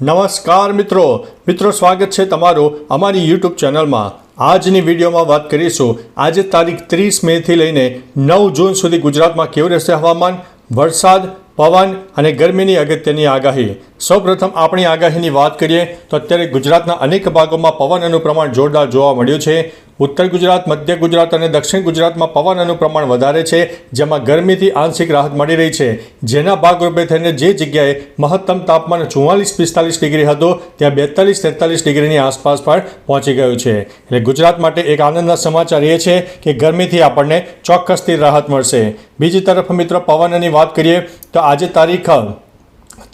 નમસ્કાર મિત્રો. મિત્રો, સ્વાગત છે તમારું અમારી યુટ્યુબ ચેનલમાં. આજની વિડીયોમાં વાત કરીશું. આજે તારીખ ત્રીસ મેથી લઈને નવ જૂન સુધી ગુજરાતમાં કેવું રહેશે હવામાન? વરસાદ, પવન અને ગરમીની અગત્યની આગાહી. સૌપ્રથમ આપણી આગાહીની વાત કરીએ તો અત્યારે ગુજરાતના અનેક ભાગોમાં પવનનું પ્રમાણ જોરદાર જોવા મળ્યું છે. ઉત્તર ગુજરાત, મધ્ય ગુજરાત અને દક્ષિણ ગુજરાતમાં પવનનું પ્રમાણ વધારે છે, જેમાં ગરમીથી આંશિક રાહત મળી રહી છે. જેના ભાગરૂપે થઈને જે જગ્યાએ મહત્તમ તાપમાન ચુમ્માલીસ પિસ્તાલીસ ડિગ્રી હતું, ત્યાં બેતાલીસ તેતાલીસ ડિગ્રીની આસપાસ પણ પહોંચી ગયું છે. એટલે ગુજરાત માટે એક આનંદના સમાચાર એ છે કે ગરમીથી આપણને ચોક્કસથી રાહત મળશે. બીજી તરફ મિત્રો, પવનની વાત કરીએ તો આજે તારીખ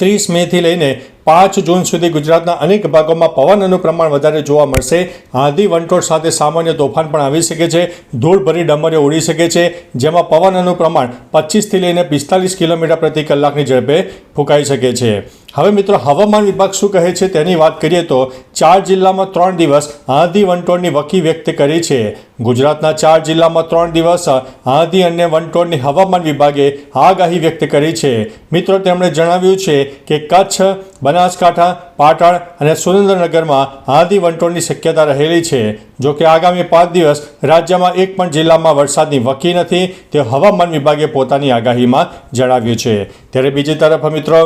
ત્રીસ મેથી લઈને પાંચ જૂન સુધી ગુજરાતના અનેક ભાગોમાં પવનનું પ્રમાણ વધારે જોવા મળશે. આંધી વંટોળ સાથે સામાન્ય તોફાન પણ આવી શકે છે. ધૂળભરી ડમરીઓ ઉડી શકે છે, જેમાં પવનનું પ્રમાણ પચીસથી લઈને પિસ્તાલીસ કિલોમીટર પ્રતિ કલાકની ઝડપે ફૂંકાઈ શકે છે. હવે મિત્રો હવામાન વિભાગ શું કહે છે તેની વાત કરીએ તો ચાર જિલ્લામાં ત્રણ દિવસ આંધી વંટોળની વકી વ્યક્ત કરી છે. ગુજરાતના ચાર જિલ્લામાં ત્રણ દિવસ આંધી અને વંટોળની હવામાન વિભાગે આગાહી વ્યક્ત કરી છે. મિત્રો તેમણે જણાવ્યું છે કે કચ્છ, બનાસકાંઠા, પાટણ અને સુરેન્દ્રનગરમાં આંધી વંટોળની શક્યતા રહેલી છે. જો કે આગામી પાંચ દિવસ રાજ્યમાં એક પણ જિલ્લામાં વરસાદની વકી નથી, તે હવામાન વિભાગે પોતાની આગાહીમાં જણાવ્યું છે. ત્યારે બીજી તરફ મિત્રો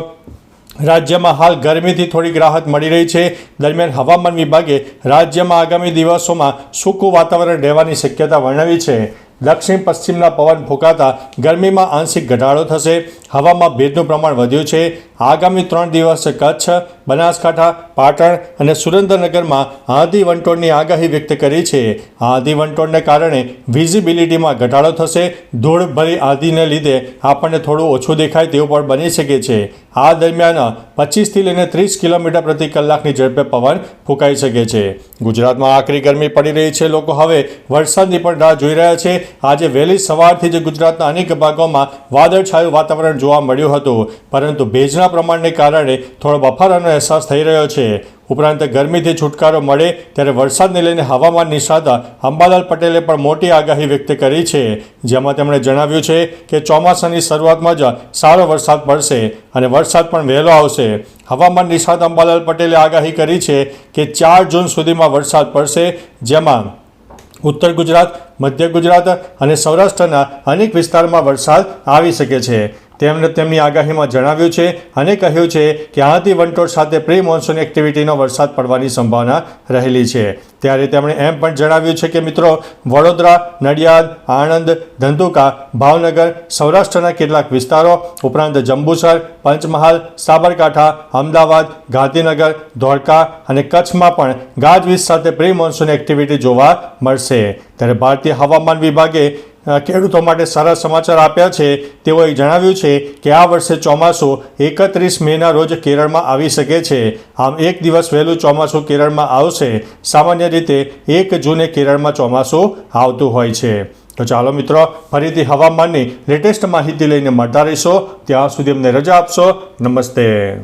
રાજ્યમાં હાલ ગરમીથી થોડીક રાહત મળી રહી છે. દરમિયાન હવામાન વિભાગે રાજ્યમાં આગામી દિવસોમાં સૂકું વાતાવરણ રહેવાની શક્યતા વર્ણવી છે. દક્ષિણ પશ્ચિમના પવન ફૂંકાતા ગરમીમાં આંશિક ઘટાડો થશે. હવામાં ભેજનું પ્રમાણ વધ્યું છે. આગામી ત્રણ દિવસ કચ્છ બનાસકાંઠા, પાટણ અને સુરેન્દ્રનગરમાં આંધી વંટોળની આગાહી વ્યક્ત કરી છે. આંધી વંટોળને કારણે વિઝિબિલિટીમાં ઘટાડો થશે. ધૂળ ભરી આંધીને લીધે આપણને થોડું ઓછું દેખાય તેવું પણ બની શકે છે. આ દરમિયાન પચીસથી લઈને ત્રીસ કિલોમીટર પ્રતિ કલાકની ઝડપે પવન ફૂંકાઈ શકે છે. ગુજરાતમાં આકરી ગરમી પડી રહી છે. લોકો હવે વરસાદની પણ રાહ જોઈ રહ્યા છે. આજે વહેલી સવારથી જ ગુજરાતના અનેક ભાગોમાં વાદળછાયું વાતાવરણ જોવા મળ્યું હતું. પરંતુ ભેજના પ્રમાણને કારણે થોડો બફારાનો અહેસાસ થઈ રહ્યો છે. ઉપરાંત ગરમીથી છુટકારો મળે ત્યારે વરસાદને લઈને હવામાન નિષ્ણાત અંબાલાલ પટેલે પણ મોટી આગાહી વ્યક્ત કરી છે. જેમાં તેમણે જણાવ્યું છે કે ચોમાસાની શરૂઆતમાં જ સારો વરસાદ પડશે અને વરસાદ પણ વહેલો આવશે. હવામાન નિષ્ણાત અંબાલાલ પટેલે આગાહી કરી છે કે ચાર જૂન સુધીમાં વરસાદ પડશે, જેમાં ઉત્તર ગુજરાત, મધ્ય ગુજરાત અને સૌરાષ્ટ્રના અનેક વિસ્તારમાં વરસાદ આવી શકે છે. તેમણે તેમની આગાહીમાં જણાવ્યું છે અને કહ્યું છે કે આથી વંટોળ સાથે પ્રી મોન્સૂન એક્ટિવિટીનો વરસાદ પડવાની સંભાવના રહેલી છે. ત્યારે તેમણે એમ પણ જણાવ્યું છે કે મિત્રો, વડોદરા, નડિયાદ, આણંદ, ધંધુકા, ભાવનગર, સૌરાષ્ટ્રના કેટલાક વિસ્તારો, ઉપરાંત જંબુસર, પંચમહાલ, સાબરકાંઠા, અમદાવાદ, ગાંધીનગર, ધોળકા અને કચ્છમાં પણ ગાજવીજ સાથે પ્રી મોન્સૂન એક્ટિવિટી જોવા મળશે. ત્યારે ભારતીય હવામાન વિભાગે ખેડૂતો માટે સારા સમાચાર આપ્યા છે. તેઓએ જણાવ્યું છે કે આ વર્ષે ચોમાસું એકત્રીસ મેના રોજ કેરળમાં આવી શકે છે. આમ એક દિવસ વહેલું ચોમાસું કેરળમાં આવશે. સામાન્ય રીતે એક જૂને કેરળમાં ચોમાસું આવતું હોય છે. તો ચાલો મિત્રો, ફરીથી હવામાનની લેટેસ્ટ માહિતી લઈને મળતા રહીશો. ત્યાં સુધી અમને રજા આપશો. નમસ્તે.